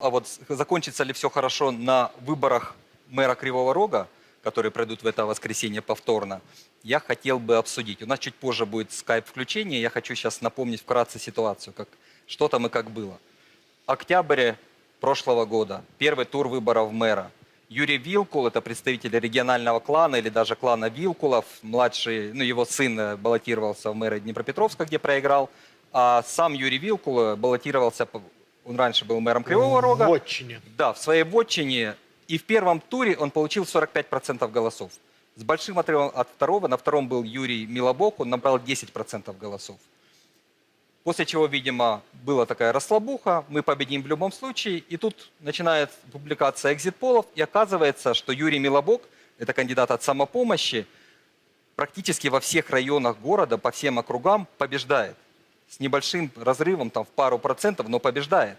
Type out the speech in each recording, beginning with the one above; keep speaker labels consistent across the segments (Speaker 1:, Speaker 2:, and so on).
Speaker 1: А вот закончится ли все хорошо на выборах мэра Кривого Рога, которые пройдут в это воскресенье повторно, я хотел бы обсудить. У нас чуть позже будет скайп-включение. Я хочу сейчас напомнить вкратце ситуацию, как, что там и как было. Октябрь прошлого года, первый тур выборов мэра. Юрий Вилкул, это представитель регионального клана или даже клана Вилкулов, младший, ну, его сын э, баллотировался в мэра Днепропетровска, где проиграл, а сам Юрий Вилкул э, баллотировался, он раньше был мэром Кривого Рога,
Speaker 2: В отчине.
Speaker 1: да, в своей вотчине. И в первом туре он получил 45% голосов. С большим отрывом от второго. На втором был Юрий Милобок, он набрал 10% голосов. После чего, видимо, была такая расслабуха, мы победим в любом случае. И тут начинает публикация экзит-полов, и оказывается, что Юрий Милобок, это кандидат от самопомощи, практически во всех районах города, по всем округам побеждает. С небольшим разрывом, там в пару процентов, но побеждает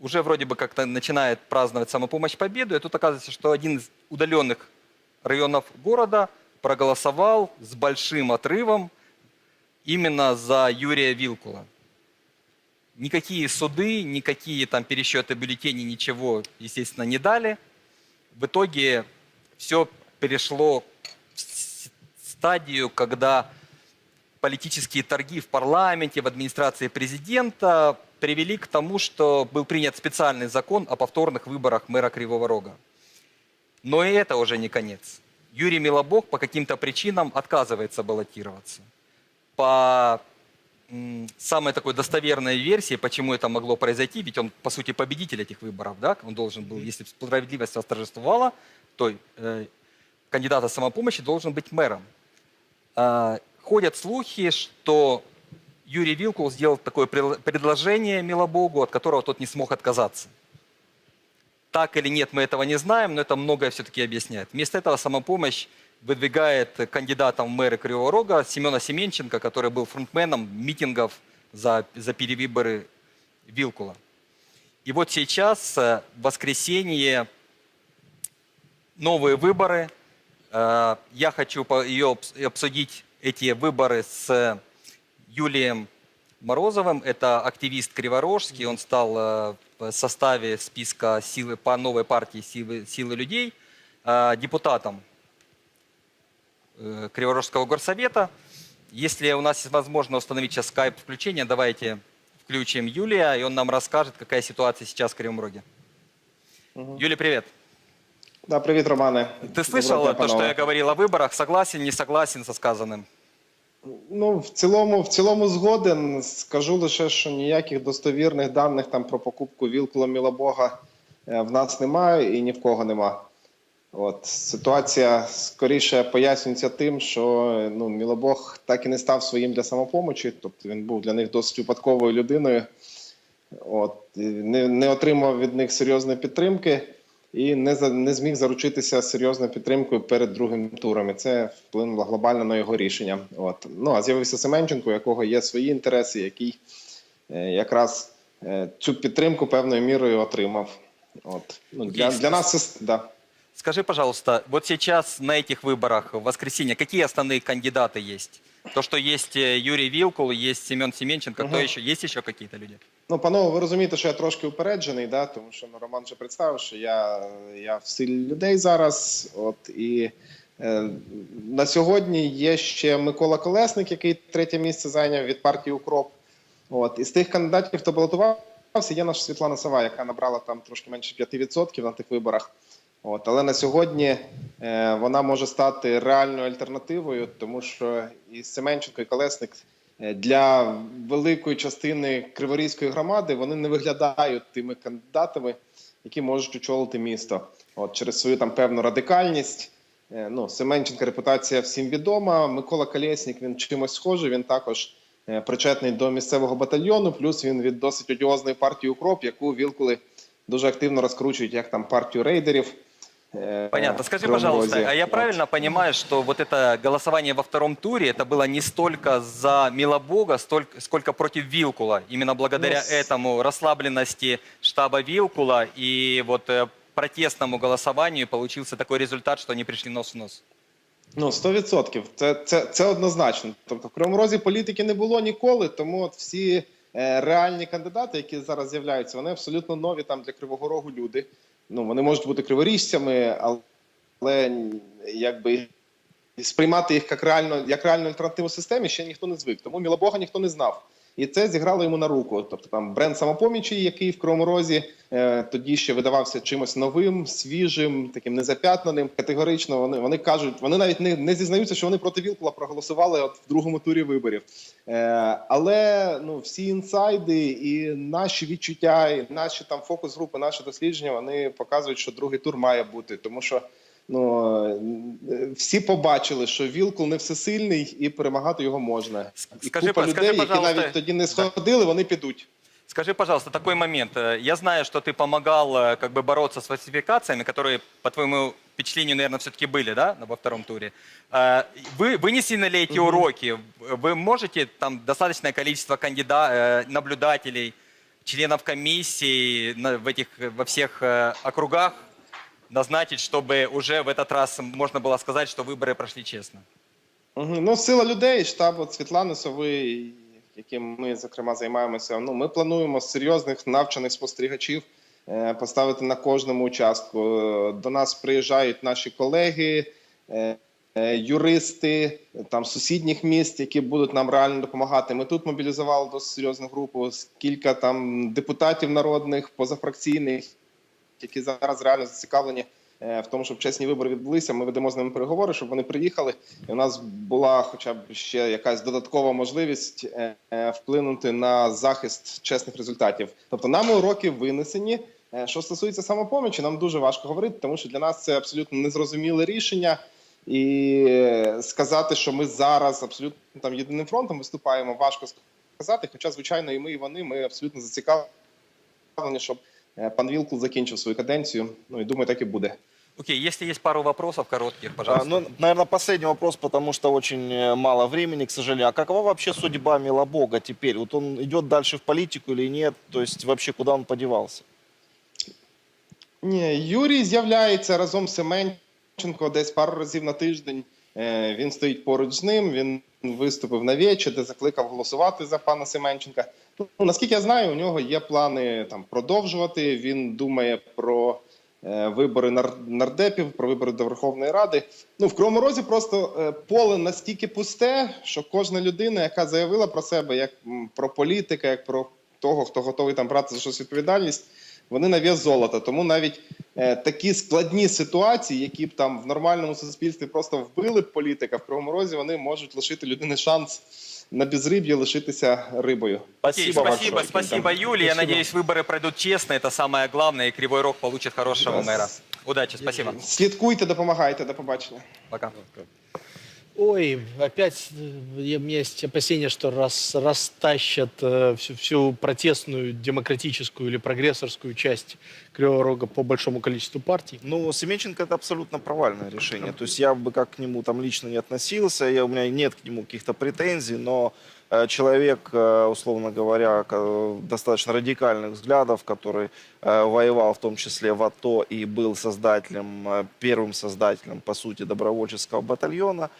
Speaker 1: уже вроде бы как-то начинает праздновать самопомощь победу, и тут оказывается, что один из удаленных районов города проголосовал с большим отрывом именно за Юрия Вилкула. Никакие суды, никакие там пересчеты бюллетеней, ничего, естественно, не дали. В итоге все перешло в стадию, когда политические торги в парламенте, в администрации президента привели к тому, что был принят специальный закон о повторных выборах мэра Кривого Рога. Но и это уже не конец. Юрий Милобок по каким-то причинам отказывается баллотироваться. По самой такой достоверной версии, почему это могло произойти, ведь он, по сути, победитель этих выборов, да, он должен был, если справедливость восторжествовала, то э, кандидат от самопомощи должен быть мэром. А, Ходят слухи, что Юрий Вилкул сделал такое предложение Милобогу, от которого тот не смог отказаться. Так или нет, мы этого не знаем, но это многое все-таки объясняет. Вместо этого самопомощь выдвигает кандидатом в мэры Кривого Рога Семена Семенченко, который был фронтменом митингов за, за перевыборы Вилкула. И вот сейчас, э, в воскресенье, новые выборы. Э, Я хочу ее обс- обсудить, эти выборы, с Юлием Морозовым. Это активист Криворожский. Он стал э, в составе списка силы по новой партии силы, силы людей э, депутатом э, Криворожского горсовета. Если у нас возможно установить сейчас скайп-включение, давайте включим Юлия, и он нам расскажет, какая ситуация сейчас в Кривом Роге. Юлия, привет.
Speaker 3: Да, привіт, Романе.
Speaker 1: Ты слышал
Speaker 3: Доброго дня,
Speaker 1: то, что
Speaker 3: панове.
Speaker 1: я говорил о выборах? Согласен, не согласен со сказанным?
Speaker 3: Ну, в цілому, в цілому згоден. Скажу лише, що ніяких достовірних даних там про покупку Вілкула Мілобога е, в нас немає і ні в кого нема. От ситуація скоріше пояснюється тим, що е, ну, Мілобог так і не став своїм для самопомочі, тобто він був для них досить випадковою людиною. От, і не, не отримав від них серйозної підтримки і не, за, не зміг заручитися серйозною підтримкою перед другим туром. І це вплинуло глобально на його рішення. От. Ну, а з'явився Семенченко, у якого є свої інтереси, який е, якраз е, цю підтримку певною мірою отримав. От. Ну, для,
Speaker 1: Есть.
Speaker 3: для нас це да.
Speaker 1: Скажи, пожалуйста, вот сейчас на этих выборах в воскресенье какие основные кандидаты есть? То, что есть э, Юрий Вилкул, есть Семен Семенченко, кто
Speaker 3: Мгм.
Speaker 1: еще? Есть еще какие-то люди?
Speaker 3: Ну, панове, ви розумієте, що я трошки упереджений, да? тому що ну, Роман вже представив, що я, я в силі людей зараз. От, і е, на сьогодні є ще Микола Колесник, який третє місце зайняв від партії Укроп. От, із тих кандидатів, хто балотувався, є наша Світлана Сава, яка набрала там трошки менше 5% на тих виборах. От, але на сьогодні е, вона може стати реальною альтернативою, тому що і Семенченко, і Колесник для великої частини Криворізької громади вони не виглядають тими кандидатами, які можуть очолити місто. От через свою там певну радикальність. Е, Ну, Семенченка репутація всім відома. Микола Колєснік він чимось схожий. Він також е, причетний до місцевого батальйону. Плюс він від досить одіозної партії Укроп, яку вілкули дуже активно розкручують як там партію рейдерів. е,
Speaker 1: Понятно.
Speaker 3: в
Speaker 1: Скажи,
Speaker 3: Кривому
Speaker 1: пожалуйста,
Speaker 3: Розі.
Speaker 1: а я
Speaker 3: От.
Speaker 1: правильно понимаю, что вот это голосование во втором туре, это было не столько за Милобога, столько, сколько против Вилкула? Именно благодаря
Speaker 3: Ну, с-
Speaker 1: этому расслабленности штаба Вилкула и вот э, протестному голосованию получился такой результат, что они пришли нос в нос?
Speaker 3: Ну, 100%. Це, це, це однозначно. Тобто в Кривому Розі політики не було ніколи, тому от всі е, Реальні кандидати, які зараз з'являються, вони абсолютно нові там для Кривого Рогу люди. Ну, вони можуть бути криворіжцями, але, але якби сприймати їх як реально як реальну альтернативу системі ще ніхто не звик. Тому Мілобога ніхто не знав. І це зіграло йому на руку. Тобто там бренд самопомічі, який в Кривому е, тоді ще видавався чимось новим, свіжим, таким незап'ятнаним. Категорично вони, вони кажуть, вони навіть не, не зізнаються, що вони проти Вілкула проголосували от в другому турі виборів. Е, але ну всі інсайди і наші відчуття, і наші там фокус групи, наші дослідження, вони показують, що другий тур має бути, тому що. Ну е, всі побачили, що Вілкул не всесильний і перемагати його можна. І
Speaker 1: Скажи,
Speaker 3: купа
Speaker 1: скажи,
Speaker 3: людей, які
Speaker 1: пожалуйста,
Speaker 3: навіть тоді не сходили, вони підуть.
Speaker 1: Скажи, пожалуйста, такой момент. Э, Я знаю, что ты помогал э, как бы бороться с фальсификациями, которые, по твоему впечатлению, наверное, все-таки были, да, во втором туре. Э, Вы вынесены ли эти
Speaker 3: Мгм.
Speaker 1: уроки? Вы можете там достаточное количество кандида- э, наблюдателей, членов комиссии на- в этих, э, во всех э, округах назначить, чтобы уже в этот раз можно было сказать, что выборы прошли честно?
Speaker 3: Угу. Ну, сила людей, штаб от Світлани Сови, яким ми, зокрема, займаємося. Ну, ми плануємо серйозних навчених спостерігачів е, поставити на кожному участку. Е, До нас приїжджають наші колеги, е, е, юристи там сусідніх міст, які будуть нам реально допомагати. Ми тут мобілізували досить серйозну групу, з кілька там депутатів народних, позафракційних, які зараз реально зацікавлені е, в тому, щоб чесні вибори відбулися. Ми ведемо з ними переговори, щоб вони приїхали. І у нас була хоча б ще якась додаткова можливість е, е, вплинути на захист чесних результатів. Тобто нами уроки винесені. Що стосується самопомічі, нам дуже важко говорити, тому що для нас це абсолютно незрозуміле рішення. І сказати, що ми зараз абсолютно там єдиним фронтом виступаємо, важко сказати. Хоча, звичайно, і ми, і вони ми абсолютно зацікавлені, щоб пан Вілкул закінчив свою каденцію. Ну і думаю, так і буде.
Speaker 1: Окей, если есть пару вопросов коротких,
Speaker 2: А,
Speaker 1: пожалуйста.
Speaker 2: Ну, наверное, последний вопрос, потому что очень э, мало времени, к сожалению. А какова вообще судьба Милобога теперь? Вот он идет дальше в политику или нет? То есть вообще куда он подевался?
Speaker 3: Ні, Юрій з'являється разом з Семенченко десь пару разів на тиждень. Е, Він стоїть поруч з ним. Він виступив на вечі, де закликав голосувати за пана Семенченка. Ну, наскільки я знаю, у нього є плани там продовжувати. Він думає про е, вибори нар- нардепів, про вибори до Верховної Ради. Ну в Кривому Розі просто е, поле настільки пусте, що кожна людина, яка заявила про себе як м, про політика, як про того, хто готовий там брати за щось відповідальність, вони на вес золота. Тому навіть е, такі складні ситуації, які б там в нормальному суспільстві просто вбили б політика в Кривому Розі, вони можуть лишити людини шанс на безриб'ї лишитися рибою.
Speaker 1: Окей,
Speaker 2: Спасибо,
Speaker 1: спасибо,
Speaker 2: большое.
Speaker 1: спасибо, Юлия. Я
Speaker 3: Спасибо.
Speaker 1: надеюсь, выборы пройдут честно. Это самое главное. И Кривой Рог получит хорошего
Speaker 3: Да.
Speaker 1: мэра. Удачи, спасибо.
Speaker 3: Слідкуйте, допомагайте. До побачення.
Speaker 1: Пока.
Speaker 4: Ой, опять э, у меня есть опасения, что раз, растащат э, всю, всю протестную, демократическую или прогрессорскую часть Кривого Рога по большому количеству партий.
Speaker 2: Ну, Семенченко это абсолютно провальное решение. То есть я бы как к нему там лично не относился, я, у меня нет к нему каких-то претензий, но э, человек, э, условно говоря, достаточно радикальных взглядов, который воевал в том числе в АТО и был создателем, первым создателем, по сути, добровольческого батальона,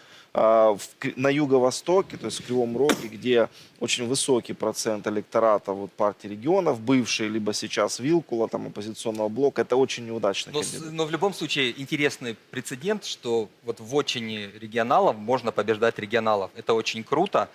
Speaker 2: на юго-востоке, то есть в Кривом Роге, где очень высокий процент электората вот, партии регионов, бывший либо сейчас Вилкула, там, оппозиционного блока, это очень неудачный
Speaker 1: Но, с-
Speaker 2: кандидат.
Speaker 1: но в любом случае интересный прецедент, что вот в отчине регионалов можно побеждать регионалов. Это очень круто.